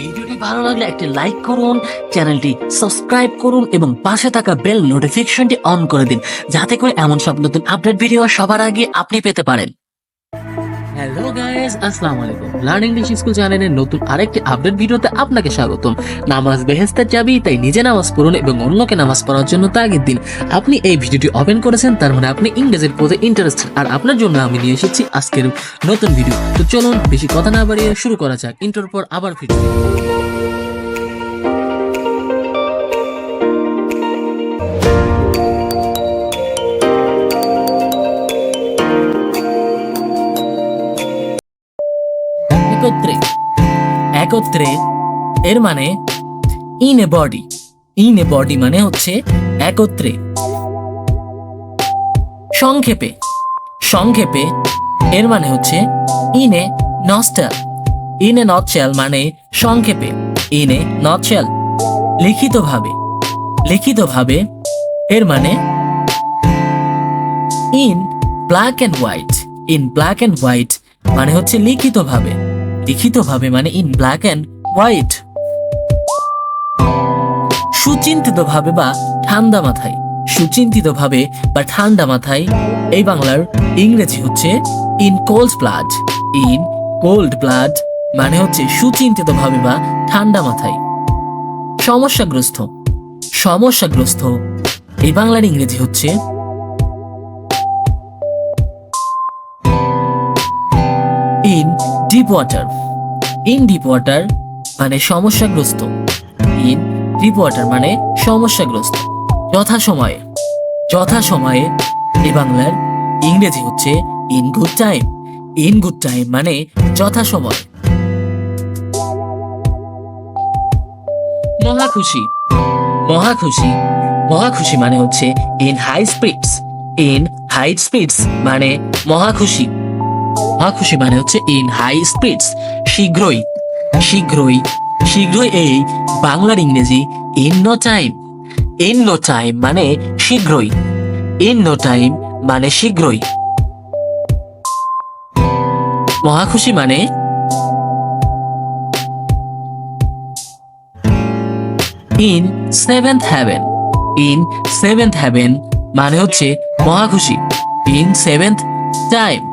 ভিডিওটি ভালো লাগলে একটি লাইক করুন, চ্যানেলটি সাবস্ক্রাইব করুন এবং পাশে থাকা বেল নোটিফিকেশনটি অন করে দিন, যাতে করে এমন সব নতুন আপডেট ভিডিও সবার আগে আপনি পেতে পারেন। হ্যালো গাইস আসসালামু আলাইকুম। লার্ন ইংলিশ স্কুল চ্যানেলের নতুন আরেকটি আপডেট ভিডিওতে আপনাকে স্বাগতম। নামাজ বেহেস্তের চাবি, তাই নিজে নামাজ পড়ুন এবং অন্যকে নামাজ পড়ার জন্য তাগিদ দিন। আপনি এই ভিডিওটি ওপেন করেছেন, তার মানে আপনি ইংরেজির প্রতি ইন্টারেস্টেড আর আপনার জন্য আমি নিয়ে এসেছি আজকের নতুন ভিডিও তো চলুন, বেশি কথা না বাড়িয়ে শুরু করা যাক। ইন্টার পর আবার ভিডিও একত্রে, এর মানে in a body in a body মানে হচ্ছে একত্রে। সংক্ষেপে সংক্ষেপে, এর মানে হচ্ছে ইন এ নস্টাল ইন এ নটশেল মানে সংক্ষেপে ইন এ নটশেল লিখিতভাবে লিখিতভাবে, এর মানে in black and white in black and white মানে হচ্ছে লিখিতভাবে। লিখিতভাবে মানে ইন ব্ল্যাক অ্যান্ড হোয়াইট সুচিন্তিতভাবে বা ঠান্ডা মাথায়। সুচিন্তিতভাবে বা ঠান্ডা মাথায় এই বাংলার ইংরেজি হচ্ছে in cold blood in cold blood মানে হচ্ছে সুচিন্তিতভাবে বা ঠান্ডা মাথায়। সমস্যাগ্রস্ত। সমস্যাগ্রস্ত। এই বাংলার ইংরেজি হচ্ছে deep water in deep water মানে সমস্যাগ্রস্ত। ইন ডিপ ওয়াটার মানে সমস্যাগ্রস্ত। যথাসময়ে। যথাসময়ে এ বাংলার ইংরেজি হচ্ছে in good time in good time মানে যথাসময়। মহা খুশি। মহা খুশি। মহা খুশি মানে হচ্ছে in high speeds in high speeds মানে মহা খুশি মানে হচ্ছে ইন হাই স্পিডস শীঘ্রই শীঘ্রই শীঘ্রই এই বাংলার ইংরেজি in no time in no time মানে শীঘ্রই ইন নো টাইম মানে শীঘ্রই। মহা খুশি মানে? In seventh heaven in seventh heaven মানে হচ্ছে মহা খুশি ইন সেভেন্থ টাইম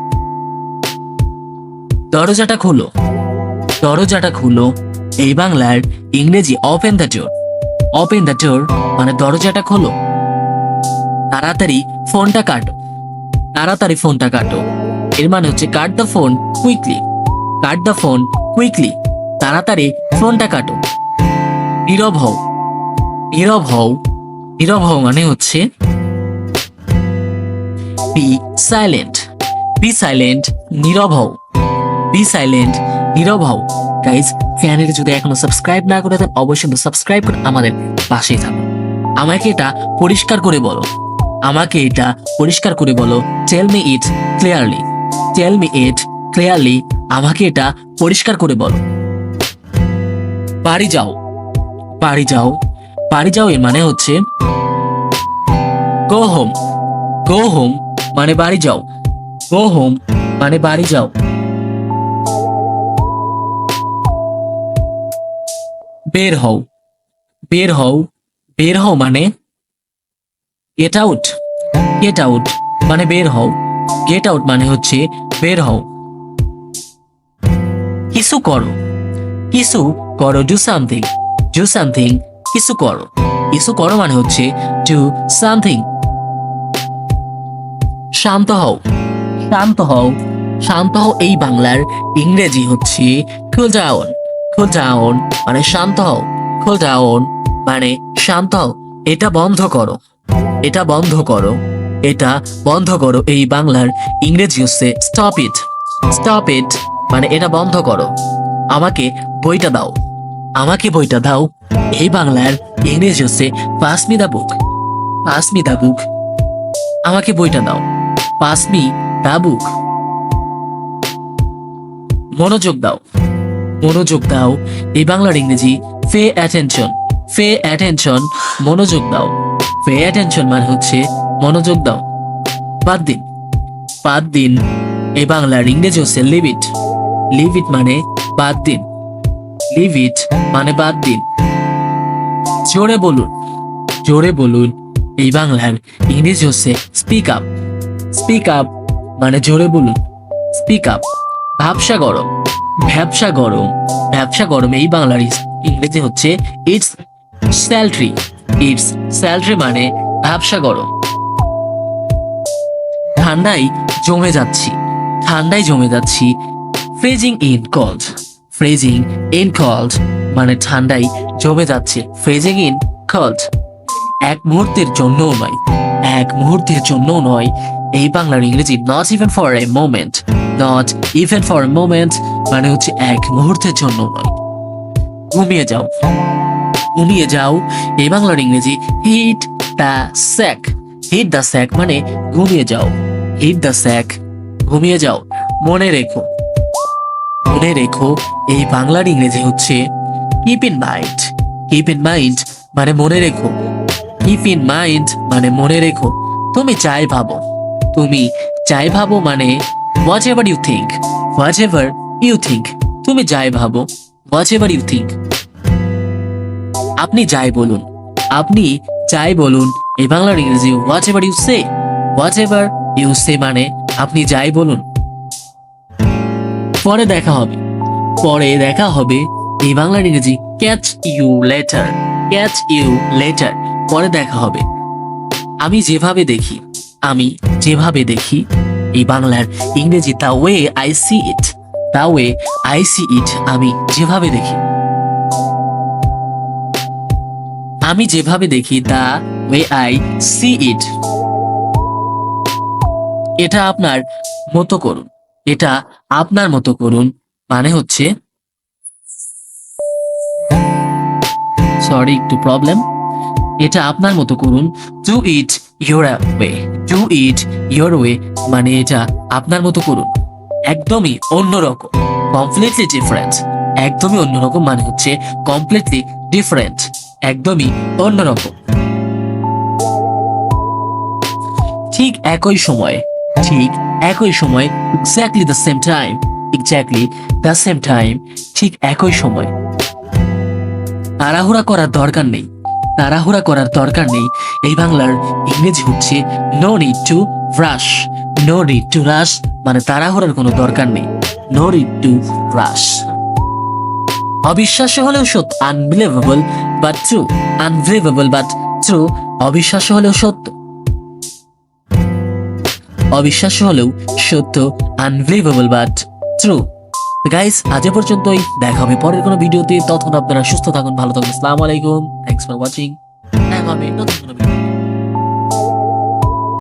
দরজাটা খুলো। দরজাটা খুলো। এই বাংলার ইংরেজি open the door open the door মানে দরজাটা খোলো। তাড়াতাড়ি ফোনটা কাটো। তাড়াতাড়ি ফোনটা কাটো। এর মানে হচ্ছে cut the phone quickly. Cut the phone quickly. তাড়াতাড়ি ফোনটা কাটো। নীরব হও। নীরব হও। নীরব হও মানে হচ্ছে বি সাইলেন্ট বি সাইলেন্ট নীরব হও। বি সাইলেন্ট নীরব হও। গাইজ চ্যানেলটি যদি এখনও সাবস্ক্রাইব না করে থাকেন অবশ্যই সাবস্ক্রাইব করে আমাদের পাশেই থাকুন আমাকে এটা পরিষ্কার করে বলো। আমাকে এটা পরিষ্কার করে বলো। Tell me it clearly tell me it clearly আমাকে এটা পরিষ্কার করে বলো। বাড়ি যাও। বাড়ি যাও। বাড়ি যাও এর মানে হচ্ছে গো হোম গো হোম মানে বাড়ি যাও। গো হোম মানে বাড়ি যাও। বের হও। বের হও। বের হও মানে গেট আউট গেট আউট মানে বের হও। গেট আউট মানে হচ্ছে বের হও। কিছু করো। কিছু করো ডু সামথিং ডু সামথিং কিছু করো। কিছু করো মানে হচ্ছে ডু সামথিং শান্ত হও। শান্ত হও। শান্ত হও এই বাংলার ইংরেজি হচ্ছে কুল ডাউন কুল ডাউন মানে শান্ত হও। কুল ডাউন মানে শান্ত হও। এটা বন্ধ করো। এটা বন্ধ করো। এটা বন্ধ করো। এই বাংলার ইংরেজি হচ্ছে স্টপ ইট স্টপ ইট মানে এটা বন্ধ করো। আমাকে বইটা দাও। আমাকে বইটা দাও। এই বাংলার ইংরেজি হচ্ছে pass me the book pass me the book আমাকে বইটা দাও। পাস মি দা বুক মনোযোগ দাও। মনোযোগ দাও। এই বাংলার ইংরেজি ফে অ্যাটেনশন ফে অ্যাটেনশন মনোযোগ দাও। ফে অ্যাটেনশন মানে হচ্ছে মনোযোগ দাও। বাদ দিন। বাদ দিন। এই বাংলার ইংরেজি হচ্ছে লিভ ইট লিভ ইট মানে বাদ দিন। লিভ ইট মানে বাদ দিন। জোরে বলুন। জোরে বলুন। এই বাংলার ইংরেজি হচ্ছে স্পিক আপ স্পিক আপ মানে জোরে বলুন। স্পিক আপ ভাবসা গরম। ব্যবসা গরম। ভ্যাবসা গরম এই বাংলার ইংরেজি হচ্ছে ইটস স্যালট্রি ইটস স্যালট্রি মানে ভ্যাবসা গরম। ঠান্ডায় জমে যাচ্ছি। ঠান্ডায় জমে যাচ্ছি। Freezing in cold freezing in cold মানে ঠান্ডায় জমে যাচ্ছে। ফ্রিজিং ইন কল্ড এক মুহূর্তের জন্যও নয়। এক মুহূর্তের জন্যও নয়। এই বাংলার ইংরেজি not even for a moment not even for a moment মানে হচ্ছে এক মুহূর্তের জন্য নয়। ঘুমিয়ে যাও। ঘুমিয়ে যাও। এই বাংলার ইংরেজি hit the sack hit the sack মানে ঘুমিয়ে যাও। হিট দ্য স্যাক ঘুমিয়ে যাও। মনে রেখো। মনে রেখো, এই বাংলার ইংরেজি হচ্ছে keep in mind keep in mind মানে মনে রেখো। কিপ ইন মাইন্ড মানে মনে রেখো। তুমি চাই ভাবো। তুমি চাই ভাবো মানে whatever you think whatever you think তুমি যাই ভাবো। হোয়াট এভার ইউ থিঙ্ক আপনি যাই বলুন। আপনি যাই বলুন। এই বাংলার ইংরেজি whatever you say whatever you say মানে আপনি যাই বলুন। পরে দেখা হবে। পরে দেখা হবে এই বাংলার ইংরেজি catch you later catch you later পরে দেখা হবে। আমি যেভাবে দেখি, আমি যেভাবে দেখি এই বাংলার ইংরেজি the way I see it the way I see it আমি যেভাবে দেখি। আমি যেভাবে দেখি the way I see it এটা আপনার মতো করুন। এটা আপনার মতো করুন মানে হচ্ছে সরি একটু প্রবলেম এটা আপনার মতো করুন do it your way do it your way মানে এটা আপনার মতো করুন। একদমই অন্যরকম কমপ্লিটলি ডিফারেন্ট একদমই অন্যরকম মানে হচ্ছে কমপ্লিটলি ডিফারেন্ট একদমই অন্যরকম। ঠিক একই সময়, ঠিক একই সময় exactly the same time exactly the same time ঠিক একই সময়। তাড়াহুড়া করার দরকার নেই। তাড়াহুড়া করার দরকার নেই। এই বাংলার ইংরেজি হচ্ছে no need to rush no need to rush মানে তাড়াহুড়ার কোনো দরকার নেই। নো নিড টু রাশ অবিশ্বাস্য হলেও সত্য unbelievable but true unbelievable but true অবিশ্বাস্য হলেও সত্য। অবিশ্বাস্য হলেও সত্য আনবিলিভেবল বাট ট্রু গাইস আজ পর্যন্তই। দেখা হবে পরের কোনো ভিডিওতে। তখন আপনারা সুস্থ থাকুন, ভালো থাকুন। আসসালামু আলাইকুম। থ্যাংকস ফর ওয়াচিং দেখা হবে নতুন কোনো ভিডিও